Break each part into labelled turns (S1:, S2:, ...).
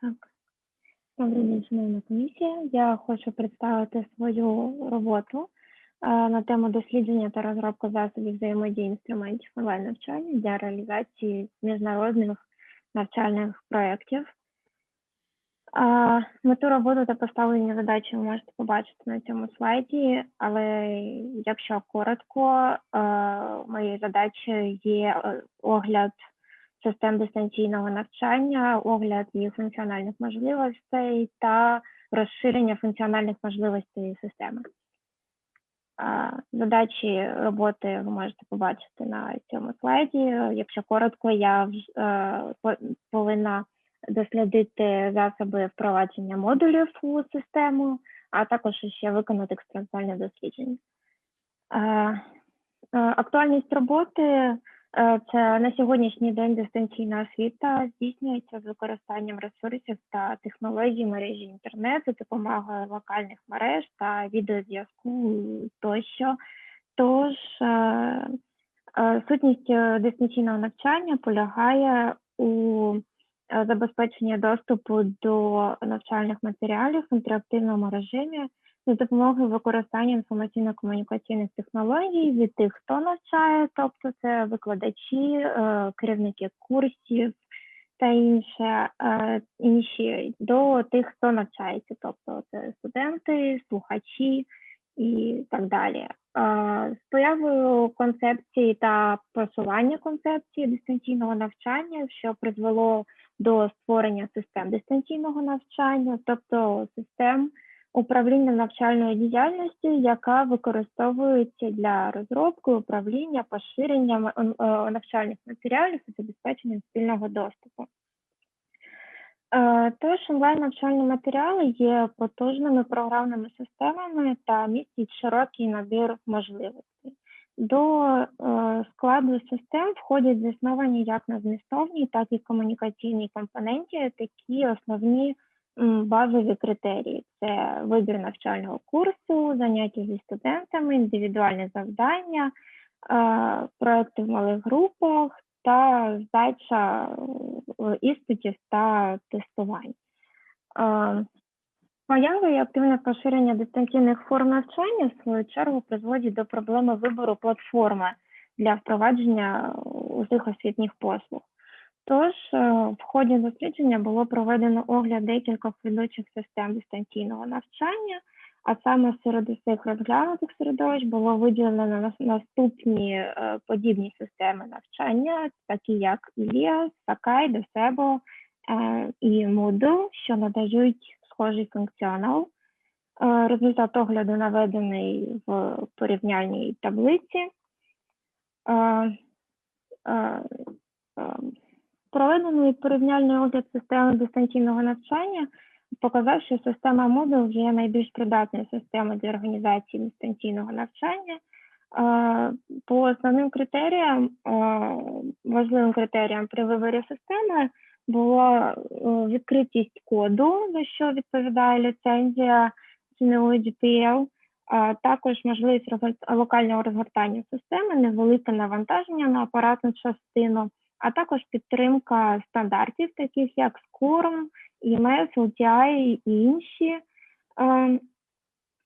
S1: Так. Добрий день, шановна комісія. Я хочу представити свою роботу е, на тему дослідження та розробки засобів взаємодії інструментів онлайн навчання для реалізації міжнародних навчальних проєктів. Е, Мету роботи та поставлені задачі ви можете побачити на цьому слайді, але якщо коротко, е, моєю задачею є огляд систем дистанційного навчання, огляд їх функціональних можливостей та розширення функціональних можливостей системи. Задачі роботи ви можете побачити на цьому слайді. Якщо коротко, я е, повинна дослідити засоби впровадження модулів у систему, а також ще виконати експериментальне дослідження. Е, е, Актуальність роботи Це на сьогоднішній день дистанційна освіта здійснюється з використанням ресурсів та технологій мережі інтернету, за допомогою локальних мереж та відеозв'язку тощо. Тож е, е, сутність е, дистанційного навчання полягає у е, забезпеченні доступу до навчальних матеріалів в інтерактивному режимі за допомогою використання інформаційно-комунікаційних технологій від тих, хто навчає, тобто це викладачі, е, керівники курсів та інше, е, інші до тих, хто навчається, тобто це студенти, слухачі і так далі. Е, З появою концепції та просування концепції дистанційного навчання, що призвело до створення систем дистанційного навчання, тобто систем управління навчальною діяльністю, яка використовується для розробки, управління, поширення м- м- е, навчальних матеріалів і забезпечення спільного доступу. Е, Тож онлайн навчальні матеріали є потужними програмними системами та містять широкий набір можливостей. До е, складу систем входять засновані як на змістовній, так і комунікаційній компоненті, такі основні базові критерії: це вибір навчального курсу, заняття зі студентами, індивідуальне завдання, е, проекти в малих групах та здача е, іспитів та тестувань. Е, Поява і активне поширення дистанційних форм навчання в свою чергу призводить до проблеми вибору платформи для впровадження усіх освітніх послуг. Тож е, в ході дослідження було проведено огляд декількох ведучих систем дистанційного навчання, а саме серед усіх розглянутих середовищ було виділено наступні е, подібні системи навчання, такі як Sakai, Docebo е, і Moodle, що надають схожий функціонал. Е, Результат огляду наведений в порівняльній таблиці. Проведений порівняльний огляд системи дистанційного навчання показав, що система Moodle є найбільш придатною системою для організації дистанційного навчання. Е, По основним критеріям, е, важливим критеріям при виборі системи було е, відкритість коду, за що відповідає ліцензія GNU GPL, також можливість локального розгортання системи, невелике навантаження на апаратну частину, а також підтримка стандартів, таких як SCORM, EMS, LTI і інші. Е,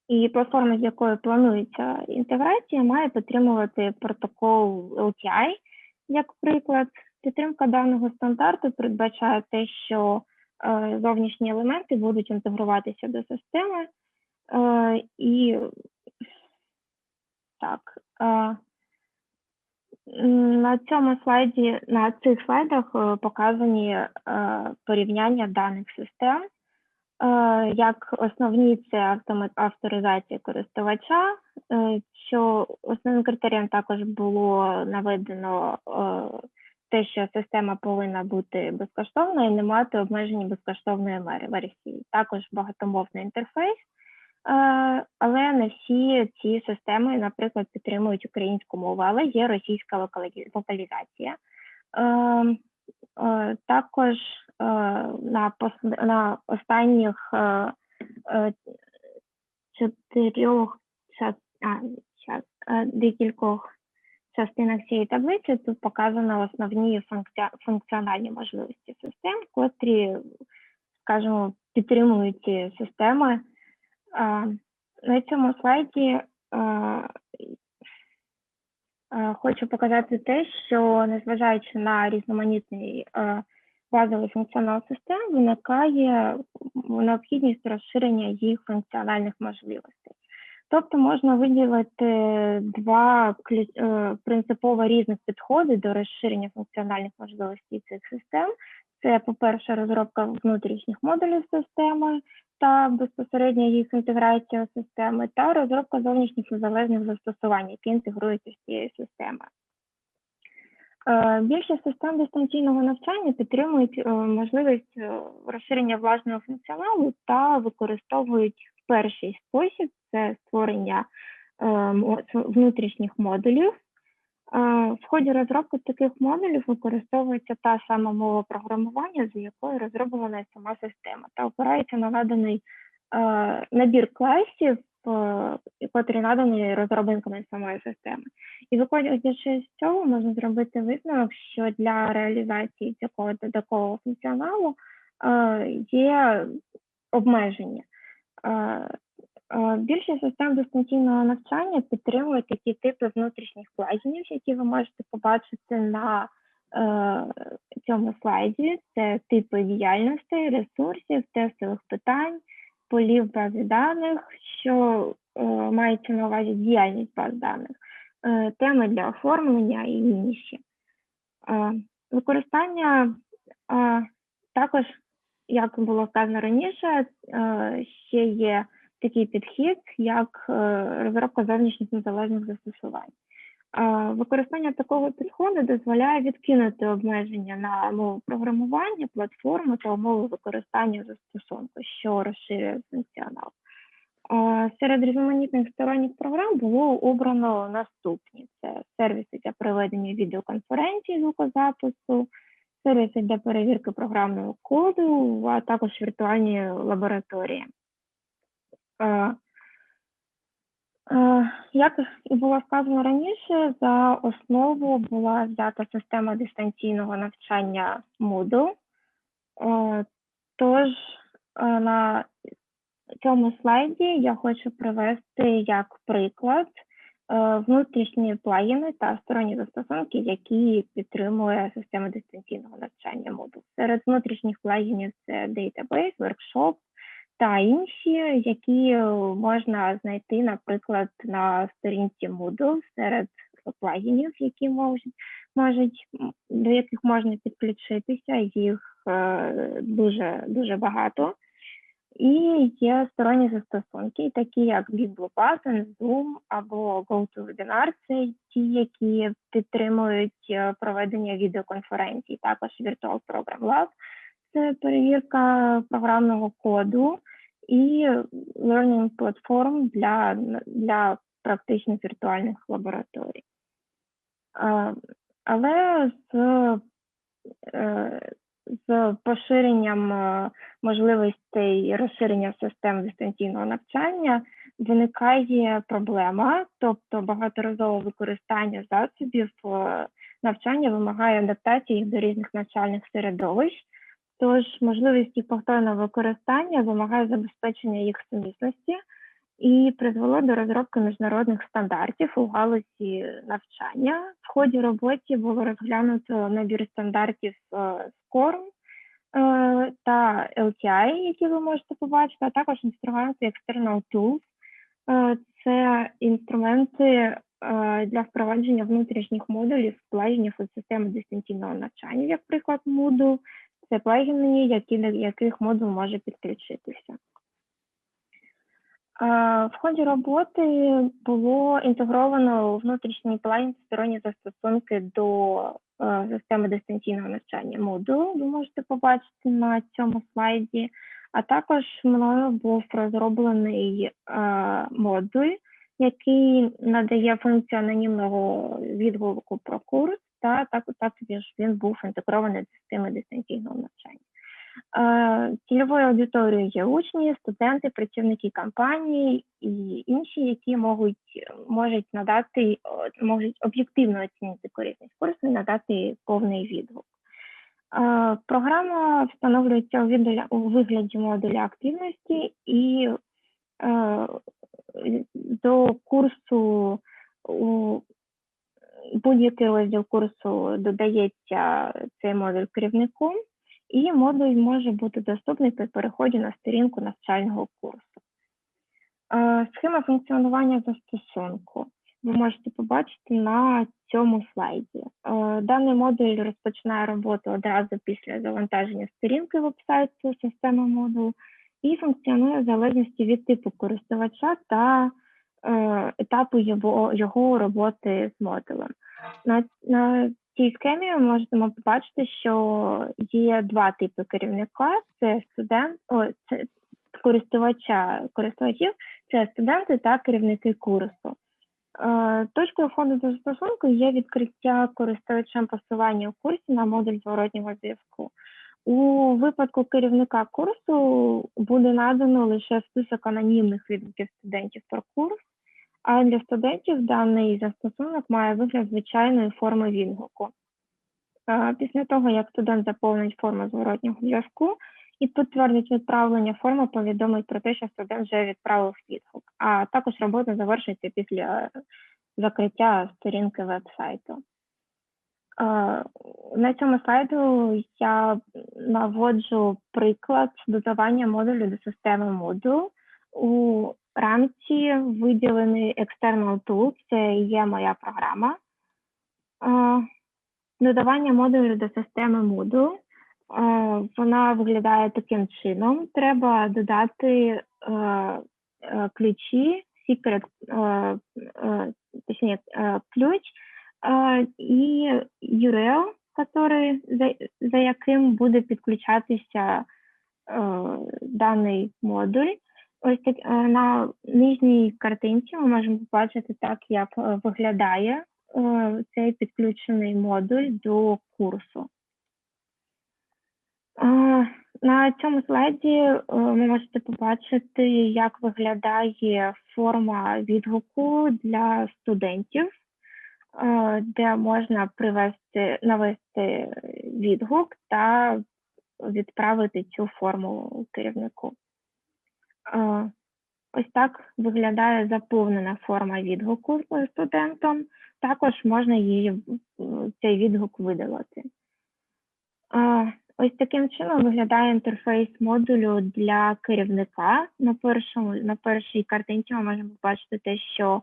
S1: І платформа, з якою планується інтеграція, має підтримувати протокол LTI, як приклад. Підтримка даного стандарту передбачає те, що е, зовнішні елементи будуть інтегруватися до системи. Е, і так. На цьому слайді, на цих слайдах е, показані е, порівняння даних систем. Е, Як основні це авторизація користувача, що основним критерієм також було наведено те, що система повинна бути безкоштовною і не мати обмежень безкоштовної версії. Також багатомовний інтерфейс, але не всі ці системи, наприклад, підтримують українську мову, але є російська локалізація. Е, Е, Також е, на на останніх е, е, чотирьох е, декількох частинах цієї таблиці тут показано основні функціональні можливості системи. котрі, скажімо, підтримують ці системи. На цьому слайді хочу показати те, що незважаючи на різноманітний базовий функціонал систем, виникає необхідність розширення їх функціональних можливостей. Тобто можна виділити два е, принципово різних підходи до розширення функціональних можливостей цих систем. Це, по-перше, розробка внутрішніх модулів системи та безпосередня їх інтеграція у системи, та розробка зовнішніх незалежних застосувань, які інтегруються з цією системою. Е, Більшість систем дистанційного навчання підтримують е, можливість е, розширення власного функціоналу та використовують перший спосіб це створення е, внутрішніх модулів. В ході розробки таких модулів використовується та сама мова програмування, за якою розроблена сама система, та опирається на наданий набір класів, котрі надані розробниками самої системи. І виходячи з цього, можна зробити висновок, що для реалізації цього додаткового функціоналу є обмеження. Е, Більшість систем дистанційного навчання підтримують такі типи внутрішніх плагінів, які ви можете побачити на е, цьому слайді. Це типи діяльностей, ресурсів, тестових питань, полів бази даних, що е, мається на увазі діяльність баз даних, теми для оформлення і інші. Використання також, як було сказано раніше, ще є такий підхід, як е, розробка зовнішніх незалежних застосувань. Е, Використання такого підходу дозволяє відкинути обмеження на мову програмування, платформу та умови використання застосунку, що розширює функціонал. Е, Серед різноманітних сторонніх програм було обрано наступні: це сервіси для проведення відеоконференцій, звукозапису, сервіси для перевірки програмного коду, а також віртуальні лабораторії. Е, е, Як і було сказано раніше, за основу була взята система дистанційного навчання Moodle. Е, Тож на цьому слайді я хочу привести як приклад внутрішні плагіни та сторонні застосунки, які підтримує система дистанційного навчання Moodle. Серед внутрішніх плагінів це Database, Workshop та інші, які е, можна знайти, наприклад, на сторінці Moodle серед плагінів, які можуть, можуть до яких можна підключитися. Їх е, дуже дуже багато. І є сторонні застосунки, такі як BigBlueButton, Zoom або GoToWebinar. Це ті, які підтримують е, проведення відеоконференцій. Також Virtual Program Lab – це перевірка програмного коду і learning platform для, для практичних віртуальних лабораторій. Але з е, з поширенням е, можливостей розширення систем дистанційного навчання виникає проблема, тобто багаторазове використання засобів е, навчання вимагає адаптації їх до різних навчальних середовищ. Тож можливість їх повторного використання вимагає забезпечення їх сумісності і призвело до розробки міжнародних стандартів у галузі навчання. В ході роботи було розглянуто набір стандартів е, SCORM е, та LTI, які ви можете побачити, а також інструменти External Tools. Е, Це інструменти е, для впровадження внутрішніх модулів, плагінів у системи дистанційного навчання, як приклад Moodle. Це плагіни, які, до яких модуль може підключитися. В ході роботи було інтегровано внутрішній плагін сторонні застосунки до е, системи дистанційного навчання Moodle. Ви можете побачити на цьому слайді. А також мною був розроблений е, модуль, який надає функцію анонімного відгуку про курс, та так, також він був інтегрований до системи дистанційного навчання. Цільовою аудиторією є учні, студенти, працівники компанії і інші, які можуть, можуть надати, можуть об'єктивно оцінити корисність курсу і надати повний відгук. Програма встановлюється у вигляді модуля активності і е, до курсу будь-який розділ курсу додається цей модуль керівнику, і модуль може бути доступний при переході на сторінку навчального курсу. Е, Схема функціонування застосунку ви можете побачити на цьому слайді. Е, Даний модуль розпочинає роботу одразу після завантаження сторінки веб-сайту системи модулу і функціонує в залежності від типу користувача та етапу його, його роботи з модулем. На, на цій схемі ми можемо побачити, що є два типи керівника: це студент, о, це користувача користувачів, це студенти та керівники курсу. Е, Точкою до застосунку є відкриття користувачем посилання у курсі на модуль зворотнього зв'язку. У випадку керівника курсу буде надано лише список анонімних відгуків студентів про курс, а для студентів даний застосунок має вигляд звичайної форми відгуку. Після того, як студент заповнить форму зворотнього зв'язку і підтвердить відправлення, форма повідомить про те, що студент вже відправив відгук, а також робота завершиться після закриття сторінки веб-сайту. На цьому слайду я наводжу приклад додавання модулю до системи Moodle. У рамці виділений External Tools, це є моя програма. Е, Додавання модулю до системи Moodle. Е, Вона виглядає таким чином. Треба додати е, ключі, е, точніше, ключ і URL, который, за, за яким буде підключатися даний модуль. Ось так е, на нижній картинці ми можемо побачити так, як е, виглядає е, цей підключений модуль до курсу. На цьому слайді ви можете побачити, як виглядає форма відгуку для студентів, де можна привести, навести відгук та відправити цю форму керівнику. Е, Ось так виглядає заповнена форма відгуку студентом. Також можна її цей відгук видалити. Е, Ось таким чином виглядає інтерфейс модулю для керівника. На першому на першій картинці ми можемо побачити те, що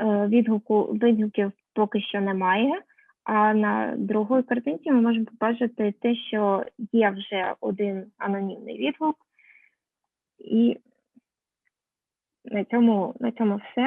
S1: е, відгуку відгуків поки що немає. А на другій картинці ми можемо побачити те, що є вже один анонімний відгук, і на цьому, на цьому все.